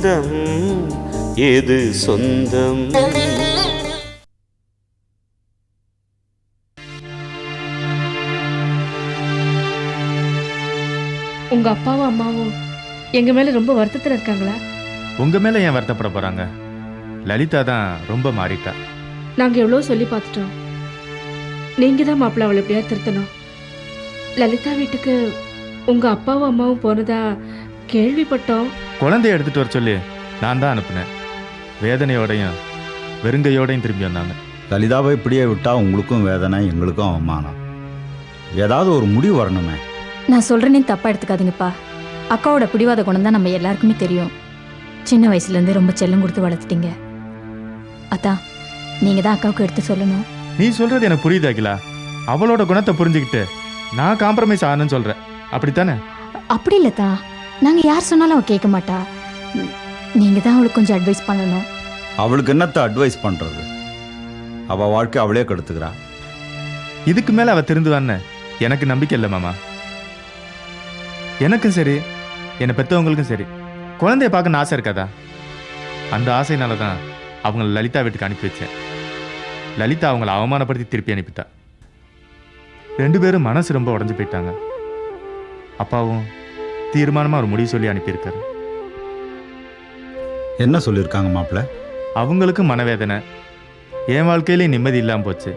பந்தம் எது சொந்தம்? உங்க அப்பாவும் அம்மாவும் எங்க மேல ரொம்ப வருத்தத்துல இருக்காங்களா? உங்க மேல ஏன் வருத்தப்பட போறாங்க? லலிதா தான் ரொம்ப மாறிட்டா. நாங்க எவ்வளவு சொல்லி பார்த்துட்டோம். நீங்க தான் மாப்பிள்ள அவளை எப்படியா திருத்தணும். லலிதா வீட்டுக்கு உங்க அப்பாவும் அம்மாவும் போனதா கேள்விப்பட்டோம். குழந்தைய எடுத்துட்டு வர சொல்லி நான் தான் அனுப்புனேன். வேதனையோடையும் வெறுங்கையோடையும் திரும்பி வந்தாங்க. லலிதாவை இப்படியே விட்டா உங்களுக்கும் வேதனை எங்களுக்கும் அவமானம். ஏதாவது ஒரு முடிவு வரணுமே. நான் சொல்றேனே தப்பா எடுத்துக்காதீங்கப்பா. அக்காவோட பிடிவாத குணம் தான் நம்ம எல்லாருக்குமே தெரியும். சின்ன வயசுலேருந்து ரொம்ப செல்லம் கொடுத்து வளர்த்துட்டீங்க. அதான் நீங்க தான் அக்காவுக்கு எடுத்து சொல்லணும். நீ சொல்றது எனக்கு புரியுது அகிலா? அவளோட குணத்தை புரிஞ்சுக்கிட்டு நான் காம்ப்ரமைஸ் ஆனேன்னு சொல்றேன். அப்படித்தானே? அப்படி இல்லத்தா. நாங்க யார் சொன்னாலும் அவ கேட்க மாட்டா. ம், நீங்க தான் அவளுக்கு கொஞ்சம் அட்வைஸ் பண்ணணும். அவளுக்கு என்னத்தை அட்வைஸ் பண்றது? அவ வாழ்க்கை அவளே கெடுத்துக்கிறா. இதுக்கு மேல அவ திருந்துவான்னு எனக்கு நம்பிக்கை இல்லை மாமா. எனக்கும் சரி என்னை பெற்றவங்களுக்கும் சரி குழந்தைய பார்க்கணும்னு ஆசை இருக்காதா? அந்த ஆசையினால தான் அவங்க லலிதா வீட்டுக்கு அனுப்பி வச்சேன். லலிதா அவங்கள அவமானப்படுத்தி திருப்பி அனுப்பிட்டா. ரெண்டு பேரும் மனசு ரொம்ப உடஞ்சு போயிட்டாங்க. அப்பாவும் தீர்மானமா ஒரு முடிவு சொல்லி அனுப்பியிருக்காரு. என்ன சொல்லியிருக்காங்க மாப்பிள்ள? அவங்களுக்கும் மனவேதனை. என் வாழ்க்கையிலே நிம்மதி இல்லாமல் போச்சு.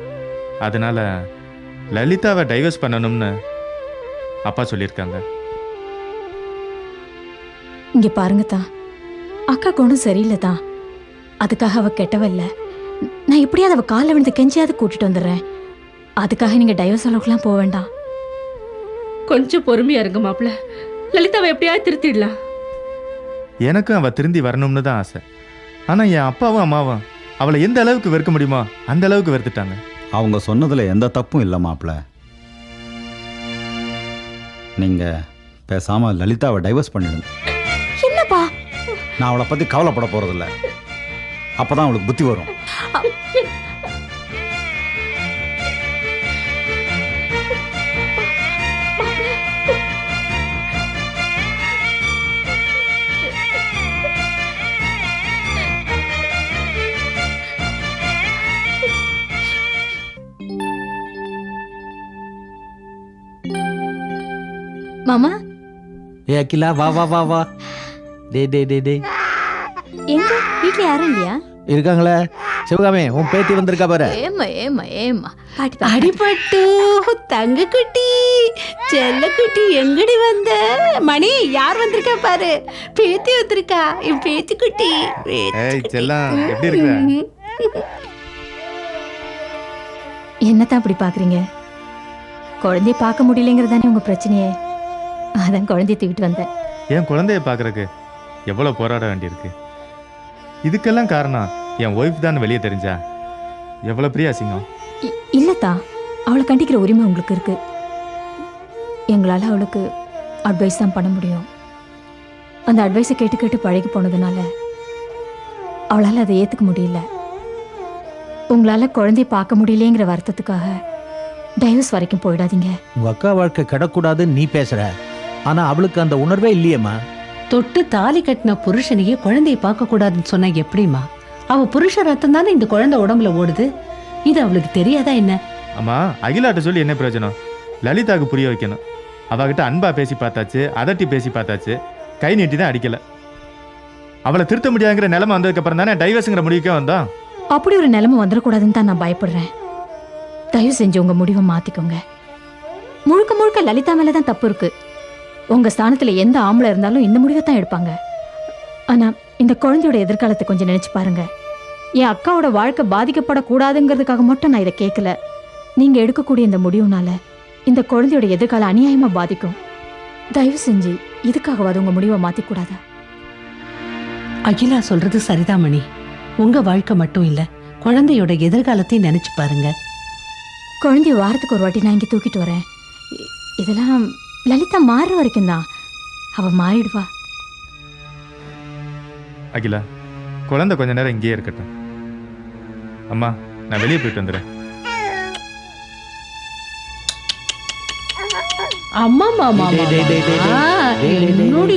அதனால லலிதாவை டைவர்ஸ் பண்ணணும்னு அப்பா சொல்லியிருக்காங்க. இங்க பாருங்கத்தா அக்கா குணம் சரியில்லைதான் அதுக்காக அவ கெட்டவ இல்ல. நான் எப்படியாவது அவ காலில் விழுந்து கெஞ்சியாவது கூட்டிட்டு வந்துடுறேன். அதுக்காக நீங்க டைவர்ஸ் அளவுக்குலாம் போக வேண்டாம். கொஞ்சம் பொறுமையா இருங்க மாப்பிள்ள. லலிதாவை எப்படியாவது திருத்திடலாம். எனக்கும் அவள் திருந்தி வரணும்னு தான் ஆசை. ஆனால் என் அப்பாவும் அம்மாவும் அவளை எந்த அளவுக்கு வெறுக்க முடியுமோ அந்த அளவுக்கு வெறுத்துட்டாங்க. அவங்க சொன்னதுல எந்த தப்பும் இல்லை மாப்பிள்ள நீங்க பேசாம லலிதாவை டைவர்ஸ் பண்ணிடுங்க. என்னப்பா? நான் அவளை பத்தி கவலைப்பட போறதில்ல. அப்பதான் அவளுக்கு புத்தி வரும். மாமா? ஏ அகிலா வா வா வா வா. டே டே டே டே எங்க? வீட்ல யாரும் இல்லையா? இருக்காங்களே? சிவகாமி உன் பேத்தி வந்திருக்கா பாரு. ஏமா ஏமா ஏமா பாட்டி பாட்டி. அடிபட்டு தங்க குட்டி செல்ல குட்டி எங்கடி வந்த? மணி யார் வந்திருக்கா பாரு? பேத்தி வந்திருக்கா என் பேத்தி குட்டி ஏய். செல்லம் எப்படி இருக்கிற? ம்ம். என்னத்தான் அப்படி பாக்குறீங்க? குழந்தைய பார்க்க முடியலங்கிறது தானே உங்க பிரச்சனையே. அதான் குழந்தைய தூக்கிட்டு வந்தேன். என் குழந்தைய பார்க்கறக்கு எவ்வளோ போராட வேண்டியிருக்கு? இதுக்கெல்லாம் காரணம் என் ஒய்ஃப் தான் வெளியே தெரிஞ்சா? எவ்வளோ பெரிய அசிங்கம் இ- இல்லத்தா. அவளை கண்டிக்கிற உரிமை உங்களுக்கு இருக்கு. எங்களால் அவளுக்கு அட்வைஸ் தான் பண்ண முடியும். அந்த அட்வைஸை கேட்டு கேட்டு பழகி போனதுனால அவளால் அதை ஏற்றுக்க முடியல. உங்களால் குழந்தைய பார்க்க முடியலேங்கிற வருத்தத்துக்காக டைவர்ஸ் வரைக்கும் போயிடாதீங்க. உங்க அக்கா வாழ்க்கை கிடக்கூடாதுன்னு நீ பேசுற. ஆனா அவளுக்கு அந்த உணர்வே இல்லையேம்மா. தொட்டு தாலி கட்டின புருஷனையே குழந்தைய பார்க்க கூடாதுன்னு சொன்னா எப்படிம்மா? அவ புருஷ ரத்தம் தானே இந்த குழந்தை உடம்புல ஓடுது? இது அவளுக்கு தெரியாதா என்ன? அம்மா அகிலாட்ட சொல்லி என்ன பிரயோஜனம்? லலிதாவுக்கு புரிய வைக்கணும். அவகிட்ட அன்பா பேசி பார்த்தாச்சு அதட்டி பேசி பார்த்தாச்சு. கை நீட்டி தான் அடிக்கல. அவளை திருத்த முடியாங்கிற நிலைமை வந்ததுக்கு அப்புறம் தானே டைவர்ஸுங்கிற முடிவுக்கே வந்தோம். அப்படி ஒரு நிலைமை வந்துடக்கூடாதுன்னு தான் நான் பயப்படுறேன். தயவு செஞ்சு உங்க முடிவை மாத்திக்கோங்க. முழுக்க முழுக்க லலிதா மேல தான் தப்பு இருக்கு. உங்க ஸ்தானத்துல எந்த ஆம்பளை இருந்தாலும் இந்த முடிவை தான் எடுப்பாங்க. ஆனா இந்த குழந்தையோட எதிர்காலத்தை கொஞ்சம் நினைச்சு பாருங்க. என் அக்காவோட வாழ்க்கை பாதிக்கப்படக்கூடாதுங்கிறதுக்காக மட்டும் நான் இதை கேட்கல. நீங்க எடுக்கக்கூடிய இந்த முடிவுனால இந்த குழந்தையோட எதிர்காலம் அநியாயமா பாதிக்கும். தயவு செஞ்சு இதுக்காகவாது உங்க முடிவை மாத்திக்கூடாதா? அகிலா சொல்றது சரிதான் மணி. உங்க வாழ்க்கை மட்டும் இல்ல குழந்தையோட எதிர்காலத்தையும் நினைச்சு பாருங்க. குழந்தைய வாரத்துக்கு ஒரு வாட்டி நான் இங்கே தூக்கிட்டு வரேன். இதெல்லாம் லலிதா மாறுற வரைக்கும் தான். அவ மாறிடுவா. அகிலா குழந்தை கொஞ்ச நேரம் இங்கேயே இருக்கட்டும். அம்மா நான் வெளியே போயிட்டு வந்துடுறேன். அம்மா மாமா. என்னோடி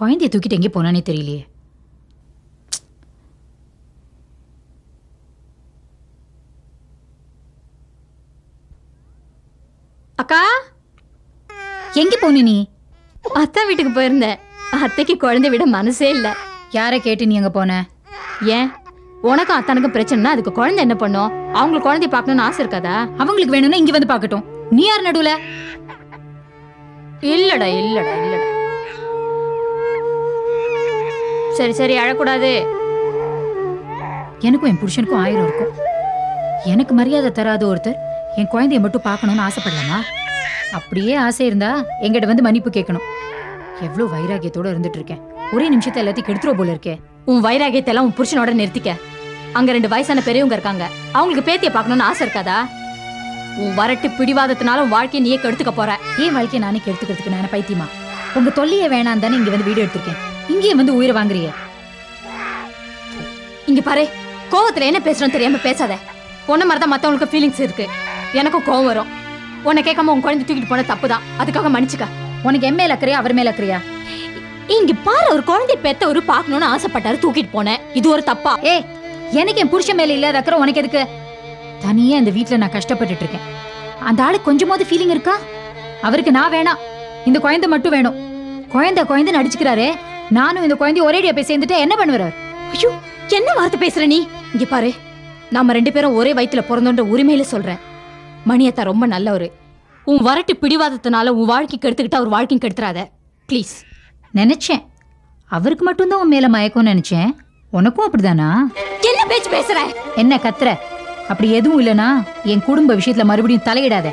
குழந்தைய தூக்கிட்டு எங்கே போனானே தெரியலையே அக்கா எங்கே போன நீ. அத்தா வீட்டுக்கு போயிருந்தேன் அத்தைக்கு குழந்தை விட மனசே இல்ல. யாரை கேட்டு நீ அங்கே போன? ஏன்? உனக்கும் அத்தானுக்கும் பிரச்சனைனா அதுக்கு குழந்தை என்ன பண்ணும்? அவங்களுக்கு குழந்தைய பார்க்கணும்னு ஆசை இருக்காதா? அவங்களுக்கு வேணும்னா இங்கே வந்து பார்க்கட்டும். நீ யார் நடுவுல? இல்லடா இல்லடா இல்லடா. சரி சரி அழக்கூடாது. எனக்கும் என் புருஷனுக்கும் ஆயிரம் இருக்கும். எனக்கு மரியாதை தராத ஒருத்தர் என் குழந்தைய மட்டும் பார்க்கணும்னு ஆசைப்படலாமா? அப்படியே ஆசை இருந்தா எங்கிட்ட வந்து மன்னிப்பு கேட்கணும். எவ்வளவு வைராகியத்தோட இருந்துட்டு இருக்கேன். ஒரே நிமிஷத்தை எல்லாத்தையும் கெடுத்துருவ போல இருக்கே. உன் வைராகியத்தை எல்லாம் உன் புருஷனோட நிறுத்திக்க. அங்க ரெண்டு வயசான பெரியவங்க இருக்காங்க. அவங்களுக்கு பேத்திய பார்க்கணும்னு ஆசை இருக்காதா? உன் வரட்டு பிடிவாதத்தினால உன் வாழ்க்கையை நீயே கெடுத்துக்க போற. ஏன் வாழ்க்கையை நானே கெடுத்துக்கிறதுக்கு நான் என்ன பைத்தியமா? உங்க தொல்லையே வேணாம் தானே இங்க வந்து வீடியோ எடுத்திருக்கேன். இங்கேயே வந்து உயிரை வாங்குறிய. இங்க பாரு கோவத்துல என்ன பேசுறோம் தெரியாம பேசாத. உன்ன மாதிரி தான் மத்தவங்களுக்கு ஃபீலிங்ஸ் இருக்கு. எனக்கும் கோவம் வரும். உன்னை கேட்காம உன் குழந்தை தூக்கிட்டு போன தப்பு தான் அதுக்காக மன்னிச்சுக்க. உனக்கு என் மேல அக்கறையா அவர் மேல அக்கறையா? இங்க பாரு ஒரு குழந்தை பெத்த ஒரு பாக்கணும்னு ஆசைப்பட்டாரு தூக்கிட்டு போனேன். இது ஒரு தப்பா? ஏ எனக்கு என் புருஷன் மேல இல்லாத அக்கறை உனக்கு எதுக்கு? தனியா இந்த வீட்டுல நான் கஷ்டப்பட்டுட்டு இருக்கேன் அந்த ஆளுக்கு கொஞ்சமாவது ஃபீலிங் இருக்கா? அவருக்கு நான் வேணாம். இந்த குழந்தை மட்டும் வேணும். குழந்தை குழந்தை நடிச்சுக்கிறாரே நானும் இந்த குழந்தைய ஒரேடியா போய் சேர்ந்துட்டு என்ன பண்ணுவார்? ஐயோ என்ன வார்த்தை பேசுற நீ? இங்க பாரு நாம ரெண்டு பேரும் ஒரே வயிற்றுல பிறந்தோன்ற உரிமையில சொல்றேன். மணியத்தா ரொம்ப நல்லவரு. உன் வரட்டு பிடிவாதத்தினால உன் வாழ்க்கை கெடுத்துக்கிட்டா ஒரு வாழ்க்கையும் கெடுத்துறாத. ப்ளீஸ் நினைச்சேன். அவருக்கு மட்டும்தான் உன் மேல மயக்கம்னு நினைச்சேன். உனக்கும் அப்படிதானா? என்ன பேச்சு பேசுற? என்ன கத்துற? அப்படி எதுவும் இல்லனா என் குடும்ப விஷயத்துல மறுபடியும் தலையிடாத.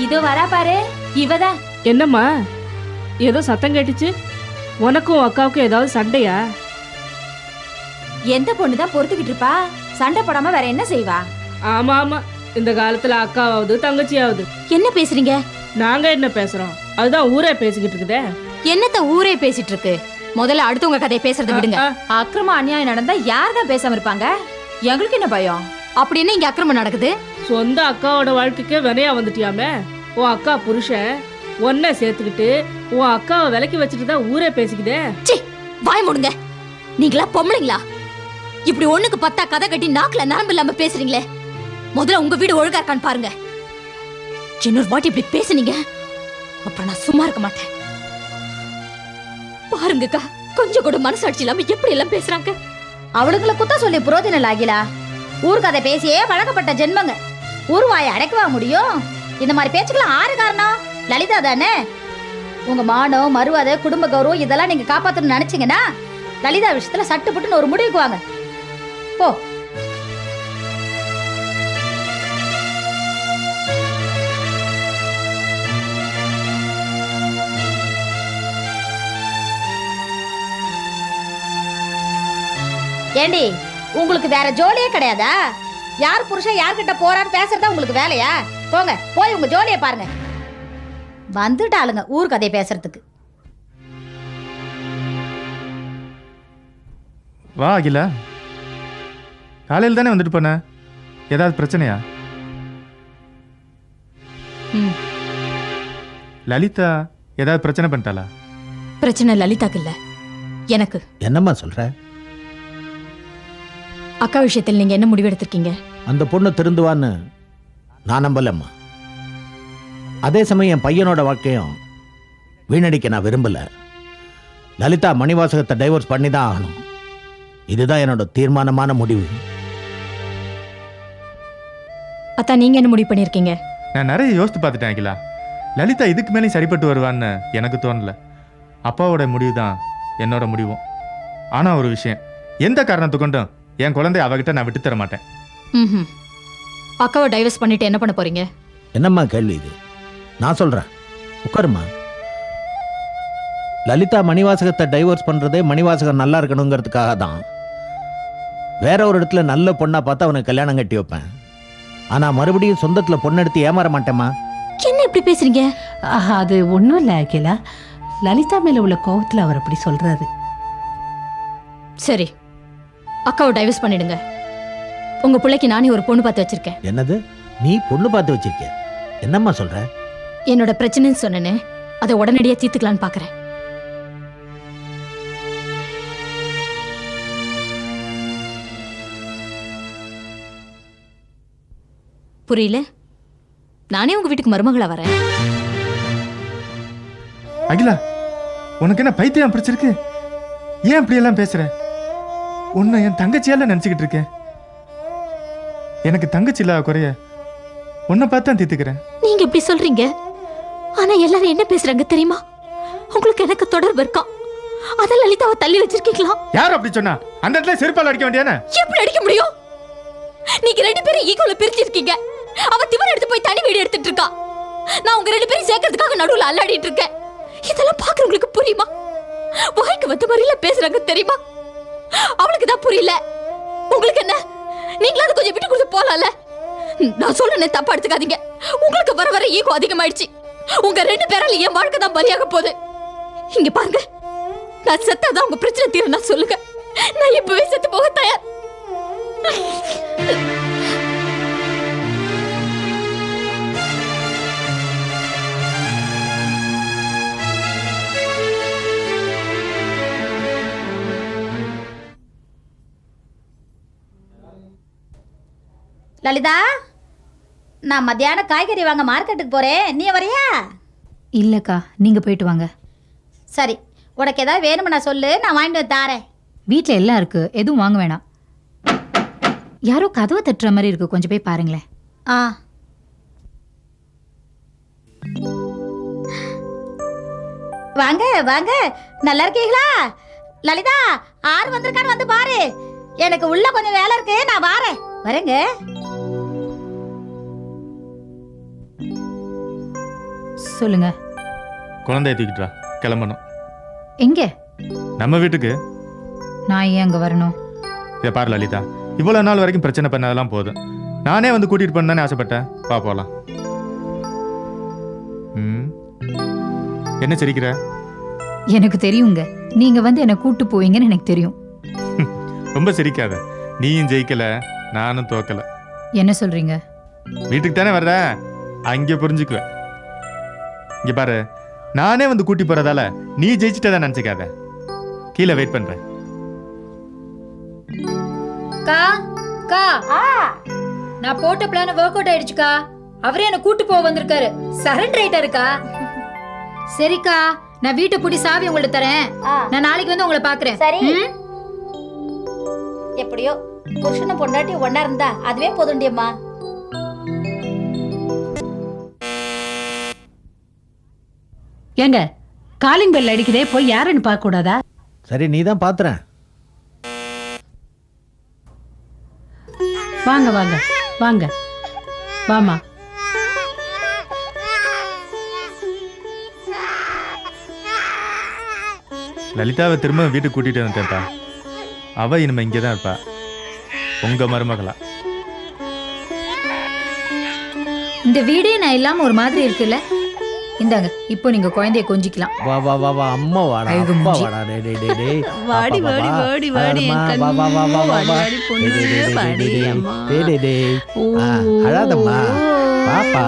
இதோ வரா பாரு. இவதான் என்னம்மா? ஏதோ சத்தம் கேட்டுச்சு. உனக்கும் அக்காவுக்கும் ஏதாவது சண்டையா? எந்த பொண்ணுதான் பொறுத்துக்கிட்டு இருப்பா? சண்டை போடாம வேற என்ன செய்வா? ஆமா ஆமா. இந்த காலத்துல அக்காவாவது தங்கச்சியாவது. என்ன பேசுறீங்க? நாங்க என்ன பேசுறோம்? அதுதான் ஊரே பேசிக்கிட்டு இருக்குதே. என்னத்த ஊரே பேசிட்டு இருக்கு? முதல்ல அடுத்தவங்க கதையை பேசுறதை விடுங்க. ஆ, அக்கிரமம் அநியாயம் நடந்தா யார் தான் பேசாம இருப்பாங்க? எங்களுக்கு என்ன பயம்? அப்படி என்ன இங்க அக்கிரமம் நடக்குது? சொந்த அக்காவோட வாழ்க்கைக்கே வினையா வந்துட்டியாமே? உன் அக்கா புருஷன் ஒன்ன சேர்த்துக்கிட்டு உன் அக்காவை விலக்கி வச்சுட்டு தான் ஊரே பேசிக்குதே. சி வாய் மூடுங்க. நீங்களா பொம்பளைங்களா? இப்படி ஒண்ணுக்கு பத்தா கதை கட்டி நாக்குல நரம்பு இல்லாம பேசுறீங்களே. முதல்ல உங்க வீடு ஒழுங்கா இருக்கான்னு பாருங்க. இன்னொரு வாட்டி இப்படி பேசுனீங்க? அப்புறம் நான் சும்மா இருக்க மாட்டேன். பாருங்கக்கா கொஞ்சம் கூட மனசாட்சி இல்லாம எப்படி எல்லாம் பேசுறாங்க? அவளுங்களை குத்த சொல்லி புரோதினல் ஆகிலா ஊர்கதை பேசியே பழக்கப்பட்ட ஜென்மங்க. ஊர்வாயை அடைக்கவா முடியும்? இந்த மாதிரி பேச்சுக்கெல்லாம் ஆறு காரணம். லலிதா தானே? உங்க மானம் மறுவாதை குடும்ப கௌரவம் இதெல்லாம் நீங்க காப்பாத்தணும்னு நினைச்சீங்கன்னா லலிதா விஷயத்துல சட்டு புட்டுன்னு ஒரு முடிவுக்கு வாங்க. போ. ஏண்டி உங்களுக்கு வேற ஜோலியே கிடையாதா? யார் புருஷன் யார்கிட்ட போறான்னு பேசுறதா உங்களுக்கு வேலையா? போங்க போய் உங்க ஜோலியை பாருங்க. வந்துட்டாளுங்க ஊர் கதையை பேசுறதுக்கு. வா அகிலா. காலையில் தானே வந்துட்டு போன? ஏதாவது பிரச்சனையா? ம். லலிதா ஏதாவது பிரச்சனை பண்ணிட்டாளா? பிரச்சனை லலிதாக்கு இல்ல. எனக்கு. என்னம்மா சொல்ற? அக்கா விஷயத்தில் நீங்க என்ன முடிவெடுத்திருக்கீங்க அந்த பொண்ணு திருந்துவான்னு நான் நம்பலம்மா. அதே சமயம் என் பையனோட வாழ்க்கையும் வீணடிக்க நான் விரும்பல. லலிதா மணிவாசகத்தை டைவர்ஸ் பண்ணி தான் ஆகணும். இதுதான் என்னோட தீர்மானமான முடிவு. அத்தா நீங்க என்ன முடிவு பண்ணிருக்கீங்க நான் நிறைய யோசித்து பார்த்துட்டேன் அகிலா. லலிதா இதுக்கு மேலேயும் சரிப்பட்டு வருவான்னு எனக்கு தோணல. அப்பாவோட முடிவு தான் என்னோட முடிவும். ஆனால் ஒரு விஷயம் எந்த காரணத்தை கொண்டும் என் குழந்தைய அவகிட்ட நான் விட்டு தர மாட்டேன். ம்ஹும். அக்காவை டைவர்ஸ் பண்ணிட்டு என்ன பண்ண போறீங்க? என்னம்மா கேள்வி இது? நான் சொல்றேன். உட்காருமா லலிதா மணிவாசகத்தை டைவர்ஸ் பண்றதே மணிவாசகம் நல்லா இருக்கணுங்கிறதுக்காக தான். வேற ஒரு இடத்துல நல்ல பொண்ணா பார்த்து அவனுக்கு கல்யாணம் கட்டி வைப்பேன். ஆனா மறுபடியும் சொந்தத்துல பொண்ணு எடுத்து ஏமாற மாட்டேம்மா. என்ன இப்படி பேசுறீங்க? ஆஹா, அது ஒன்றும் இல்லை அகிலா. லலிதா மேல உள்ள கோவத்துல அவர் அப்படி சொல்றாரு. சரி. அக்காவை டைவர்ஸ் பண்ணிடுங்க. உங்க பிள்ளைக்கு நானே ஒரு பொண்ணு பார்த்து வச்சிருக்கேன். என்னது? நீ பொண்ணு பார்த்து வச்சிருக்க என்னம்மா சொல்ற? என்னோட பிரச்சனைன்னு சொன்னேனே அதை உடனடியா தீர்த்துக்கலான்னு பாக்குறேன். புரியல? நானே உங்க வீட்டுக்கு மருமகளா வரேன். அகிலா உனக்கு என்ன பைத்தியம் பிடிச்சிருக்கு? ஏன் இப்படி எல்லாம் பேசுற? உன்னை என் தங்கச்சியால நினைச்சுக்கிட்டு இருக்கேன். எனக்கு தங்கச்சி இல்லாத குறைய உன்னை பார்த்து தான் தீர்த்துக்கிறேன். நீங்க இப்படி சொல்றீங்க? ஆனா எல்லாரும் என்ன பேசுறாங்க தெரியுமா? உங்களுக்கு எனக்கு தொடர்பு இருக்கா? அத லலிதாவை தள்ளி வச்சிருக்கீங்களா? யார் அப்படி சொன்னா? அந்த இடத்துல செருப்பால் அடிக்க வேண்டியானே எப்படி அடிக்க முடியும்? நீங்க ரெண்டு பேரும் ஈகோல பிரிச்சிருக்கீங்க அவ திமிர் எடுத்து போய் தனி வீடு எடுத்துட்டு இருக்கா. நான் உங்க ரெண்டு பேரும் சேர்க்கறதுக்காக நடுவுல அல்லாடிட்டு இருக்கேன். இதெல்லாம் பாக்குறவங்களுக்கு புரியுமா? வாய்க்கு வந்த மாதிரில பேசுறாங்க தெரியுமா? அவளுக்கு தான் புரியல. உங்களுக்கு என்ன? நீங்களாவது கொஞ்சம் விட்டு கொடுத்து போலாம்ல? நான் சொல்றேன் தப்பா எடுத்துக்காதீங்க. உங்களுக்கு வர வர ஈகோ அதிகமாயிடுச்சு. உங்க ரெண்டு பேரால என் வாழ்க்கை தான் பலியாக போகுது. இங்க பாருங்க. நான் செத்தாதான் உங்க பிரச்சனை தீரும் நான் சொல்லுங்க. நான் இப்பவே செத்து போக தயார். லலிதா நான் மத்தியானம் காய்கறி வாங்க மார்க்கெட்டுக்கு போறேன். நீ வரியா? இல்லக்கா நீங்க போயிட்டு வாங்க. சரி உனக்கு ஏதாவது வேணும்னா சொல்லு நான் வாங்கிட்டு வந்து தாரேன். வீட்ல எல்லாம் இருக்கு எதுவும் வாங்க வேணாம். யாரோ கதவை தட்டுற மாதிரி இருக்கு கொஞ்சம் போய் பாருங்களேன். ஆ. வாங்க வாங்க நல்லா இருக்கீங்களா? லலிதா ஆறு வந்திருக்கான்னு வந்து பாரு. எனக்கு உள்ள கொஞ்சம் வேலை இருக்கு நான் வாரேன். வரேங்க. சொல்லுங்க. குழந்தைய தூக்கிட்டு வா. கிளம்பணும். எங்க? நம்ம வீட்டுக்கு. நான் ஏன் அங்க வரணும்? இதை பாரு லலிதா. இவ்வளவு நாள் வரைக்கும் பிரச்சனை பண்ணதெல்லாம் போதும். நானே வந்து கூட்டிட்டு போன ஆசைப்பட்டேன். வா போலாம். ம். என்ன சிரிக்கிற? எனக்கு தெரியுங்க. நீங்க வந்து என்னை கூட்டு போவீங்கன்னு எனக்கு தெரியும். ரொம்ப சிரிக்காத. நீயும் ஜெயிக்கல நானும் தோக்கல. என்ன சொல்றீங்க? வீட்டுக்கு தானே வர்ற? அங்கே புரிஞ்சுக்குவேன். இங்க பாரு நானே வந்து கூட்டி போறதால நீ ஜெயிச்சிட்டதா நினைச்சுக்காத. கீழே வெயிட் பண்றேன். கா கா. நான் போட்ட பிளான் ஒர்க் அவுட் ஆயிடுச்சுக்கா. அவரே என்ன கூட்டு போக வந்திருக்காரு. சரண்டர் ஆயிட்டாருக்கா சரிக்கா நான் வீட்டை பூட்டி சாவி உங்கள்ட்ட தரேன். நான் நாளைக்கு வந்து உங்களை பாக்குறேன். சரி. ம்? எப்படியோ புருஷனும் பொண்டாட்டி ஒண்ணா இருந்தா அதுவே போதுண்டியம்மா ஏங்க காலிங் பெல் அடிக்குதே போய் யாருன்னு பார்க்க கூடாதா சரி நீ தான் பாத்துறேன். வாங்க வாங்க வாங்க. வாமா. லலிதாவை திரும்ப வீட்டுக்கு கூட்டிட்டு வந்துட்டேன்ப்பா. அவ இனிமே இங்கே தான் இருப்பா. உங்க மருமகளா. இந்த வீடே நான் இல்லாம ஒரு மாதிரி இருக்குல்ல? இந்தாங்க இப்போ நீங்க குழந்தைய கொஞ்சிக்கலாம் வா வா வா வா அம்மா வாடா மூஞ்சி. வாடா டேய் டேய் டேய் டேய் வாடி, வாடி. வாடி, வாடி, வா, வா, வா, வா, வா, வாடி, பொண்ணு, வாடி, அம்மா. டேய், டேய், டேய். அழாதம்மா பாப்பா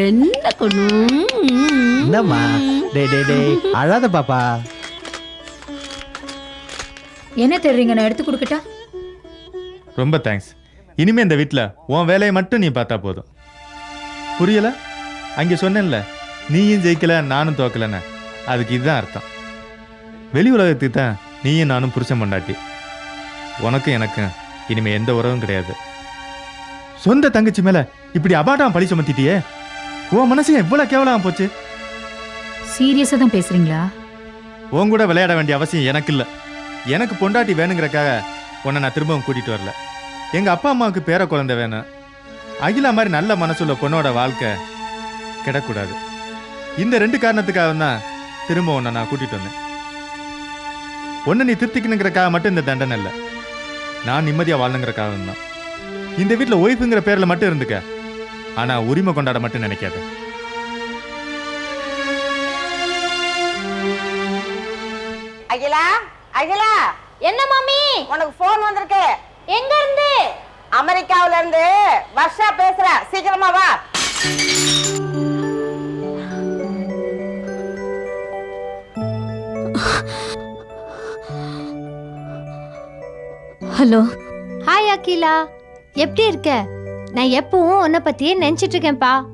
என்ன கொண்டு என்னம்மா டேய் டேய் டேய் அழாத பாப்பா என்ன தெரியுங்க நான் எடுத்து கொடுக்கட்டா ரொம்ப தேங்க்ஸ் இனிமே இந்த வீட்டில் உன் வேலையை மட்டும் நீ பார்த்தா போதும் புரியல அங்கே சொன்னேன்ல நீயும் ஜெயிக்கல நானும் தோக்கலன்னு அதுக்கு இதுதான் அர்த்தம். வெளி உலகத்துக்கு தான் நீயும் நானும் புருஷன் பொண்டாட்டி. உனக்கும் எனக்கும் இனிமே எந்த உறவும் கிடையாது. சொந்த தங்கச்சி மேல இப்படி அபாட்டம் பழி சுமத்திட்டியே? உன் மனசு எவ்வளவு கேவலமா போச்சு? சீரியஸா தான் பேசுறீங்களா? உன் கூட விளையாட வேண்டிய அவசியம் எனக்கு இல்லை. எனக்கு பொண்டாட்டி வேணுங்கிறக்காக உன்னை நான் திரும்பவும் கூட்டிட்டு வரல. எங்க அப்பா அம்மாவுக்கு பேர குழந்தை வேணும். அகிலா மாதிரி நல்ல மனசுள்ள பொண்ணோட வாழ்க்கை கிடக்கூடாது. இந்த ரெண்டு காரணத்துக்காக தான் திரும்ப உன்னை நான் கூட்டிட்டு வந்தேன். ஒன்று நீ திருத்திக்கணுங்கிறக்காக மட்டும் இந்த தண்டனை இல்லை. நான் நிம்மதியாக வாழணுங்கிறக்காக தான் இந்த வீட்டில் ஒய்ஃபுங்கிற பேரில் மட்டும் இருந்துக்க. ஆனால் உரிமை கொண்டாட மட்டும் நினைக்காத. அகிலா அகிலா. என்ன மாமி? உனக்கு ஃபோன் வந்திருக்கு. எங்க இருந்து அமெரிக்காவில இருந்து வர்ஷா பேசுற. சீக்கிரமா வா. ஹலோ. ஹாய் அகிலா. எப்படி இருக்க? நான் எப்பவும் உன்னை பத்தியே நினைச்சிட்டு இருக்கேன்ப்பா.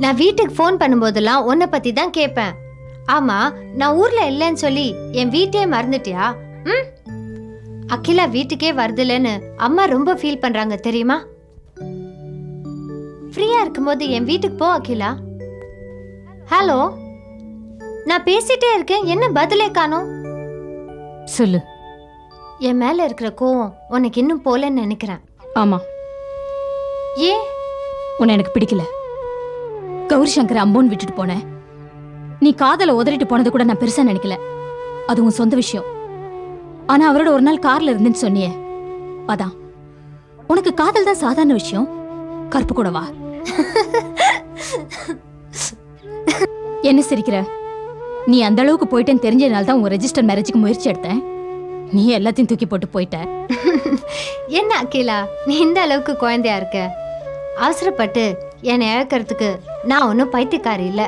நான் வீட்டுக்கு ஃபோன் பண்ணும்போதெல்லாம் உன்னை பத்தி தான் கேட்பேன். ஆமா நான் ஊர்ல இல்லைன்னு சொல்லி என் வீட்டையே மறந்துட்டியா? ம்? அகிலா வீட்டுக்கே வருதில்லன்னு அம்மா ரொம்ப ஃபீல் பண்றாங்க தெரியுமா? ஃப்ரீயா இருக்கும்போது என் வீட்டுக்கு போ அகிலா. ஹலோ நான் பேசிட்டே இருக்கேன் என்ன பதிலே காணோம்? சொல்லு. என் மேல இருக்கிற கோவம் உனக்கு இன்னும் போலன்னு நினைக்கிறேன். ஆமா. ஏன்? உன்னை எனக்கு பிடிக்கல. கௌரி சங்கர் அம்போன்னு விட்டுட்டு போனேன். நீ காதல உதறிட்டு போனது கூட நான் பெருசா நினைக்கல. அது உன் சொந்த விஷயம். ஆனா அவரோட ஒரு நாள் கார்ல இருந்தேன்னு சொன்னியே. அதான். உனக்கு காதல் தான் சாதாரண விஷயம். கருப்பு கூட வா என்ன சிரிக்கிற? நீ அந்த அளவுக்கு போயிட்டேன்னு தெரிஞ்சதுனால தான் உன் ரெஜிஸ்டர் மேரேஜுக்கு முயற்சி எடுத்தேன். நீ எல்லாத்தையும் தூக்கி போட்டு போயிட்ட. என்ன அகிலா நீ இந்த அளவுக்கு குழந்தையா இருக்க? அவசரப்பட்டு என்னை இழக்கிறதுக்கு நான் ஒன்றும் பைத்தியக்காரி இல்லை.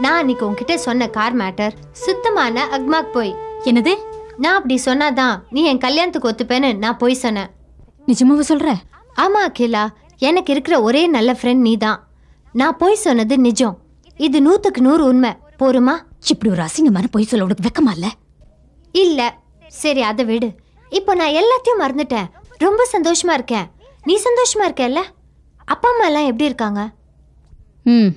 நான் அன்னைக்கு உன்கிட்ட சொன்ன கார் மேட்டர் சுத்தமான அக்மாக் போய். என்னது? நான் அப்படி சொன்னாதான் நீ என் கல்யாணத்துக்கு ஒத்துப்பேன்னு நான் போய் சொன்னேன். நிஜமாவா சொல்ற? ஆமா அகிலா எனக்கு இருக்கிற ஒரே நல்ல ஃப்ரெண்ட் நீ தான் நான் போய் சொன்னது நிஜம். இது நூத்துக்கு நூறு உண்மை. போருமா? இப்படி ஒரு அசிங்கமான பொய் சொல்ல உனக்கு வெக்கமா இல்ல? இல்ல. சரி அதை விடு. இப்போ நான் எல்லாத்தையும் மறந்துட்டேன். ரொம்ப சந்தோஷமா இருக்கேன். நீ சந்தோஷமா இருக்கல்ல? அப்பா அம்மா எல்லாம் எப்படி இருக்காங்க? ம்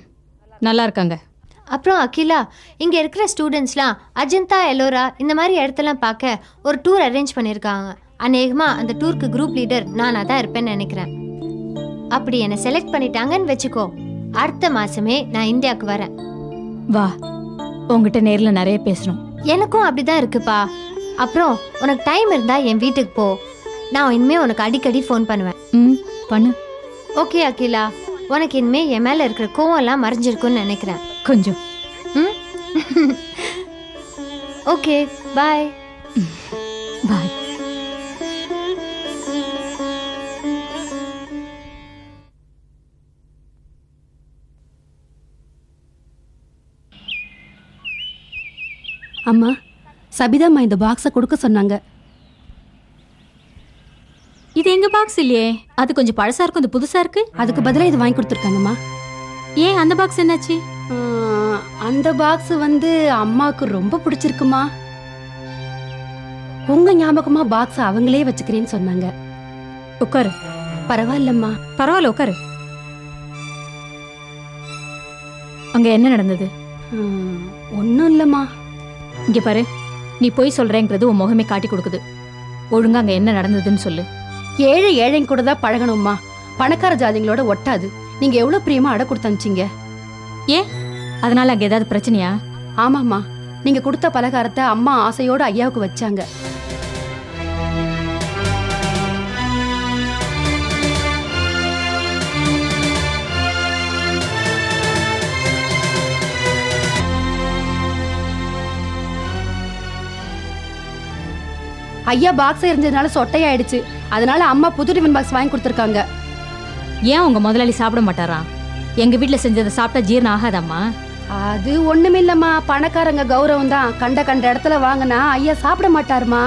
நல்லா இருக்காங்க. அப்புறம் அகிலா இங்க இருக்கிற ஸ்டூடெண்ட்ஸ்லாம் அஜந்தா எல்லோரா இந்த மாதிரி இடத்தெல்லாம் பார்க்க ஒரு டூர் அரேஞ்ச் பண்ணியிருக்காங்க. அநேகமா அந்த டூருக்கு குரூப் லீடர் நானாக தான் இருப்பேன்னு நினைக்கிறேன். அப்படி என்னை செலக்ட் பண்ணிட்டாங்கன்னு வச்சுக்கோ. அடுத்த மாசமே நான் இந்தியாவுக்கு வரேன். வா உங்ககிட்ட நேர்ல நிறைய பேசணும் எனக்கும் அப்படிதான் இருக்குப்பா. அப்புறம் உனக்கு டைம் இருந்தா என் வீட்டுக்கு போ. நான் இனிமே உனக்கு அடிக்கடி ஃபோன் பண்ணுவேன். ம் பண்ணு. ஓகே அகிலா. உனக்கு இனிமே என் மேல இருக்கிற கோவம் எல்லாம் மறைஞ்சிருக்கும்னு நினைக்கிறேன். கொஞ்சம். ம்? ஓகே பாய் பாய் அம்மா சபிதாம்மா இந்த பாக்ஸை கொடுக்க சொன்னாங்க. இது எங்க பாக்ஸ் இல்லையே? அது கொஞ்சம் பழசா இருக்கும் இது புதுசா இருக்கு. அதுக்கு பதிலாக இது வாங்கி கொடுத்துருக்காங்கம்மா. ஏன் அந்த பாக்ஸ் என்னாச்சு? அந்த பாக்ஸ் வந்து அம்மாவுக்கு ரொம்ப பிடிச்சிருக்குமா? உங்க ஞாபகமா பாக்ஸ் அவங்களே வச்சுக்கிறேன்னு சொன்னாங்க. உட்காரு. பரவாயில்லம்மா. பரவாயில்ல உட்காரு. அங்க என்ன நடந்தது? ஒன்றும் இல்லைம்மா. இங்க பாரு. நீ போய் சொல்றேங்கிறது உன் முகமே காட்டி கொடுக்குது. ஒழுங்கா அங்க என்ன நடந்ததுன்னு சொல்லு. ஏழை ஏழைங்க கூட தான் பழகணும்மா. பணக்கார ஜாதிங்களோட ஒட்டாது. நீங்க எவ்வளவு பிரியமா அடை கொடுத்து அனுப்பிச்சீங்க? அதனால அங்க ஏதாவது பிரச்சனையா? ஆமாம்மா. நீங்க கொடுத்த பலகாரத்தை அம்மா ஆசையோட ஐயாவுக்கு வச்சாங்க. ஐயா பாக்ஸ் எரிஞ்சதுனால சொட்டையாயிடுச்சு. அதனால அம்மா புது டிஃபன் பாக்ஸ் வாங்கி கொடுத்துருக்காங்க. ஏன் உங்க முதலாளி சாப்பிட மாட்டாரா? எங்க வீட்ல செஞ்சதை சாப்பிட்டா ஜீரணம் ஆகாதாம்மா? அது ஒண்ணுமில்லம்மா. பணக்காரங்க கௌரவம் தான் கண்ட கண்ட இடத்துல வாங்கினா ஐயா சாப்பிட மாட்டாருமா?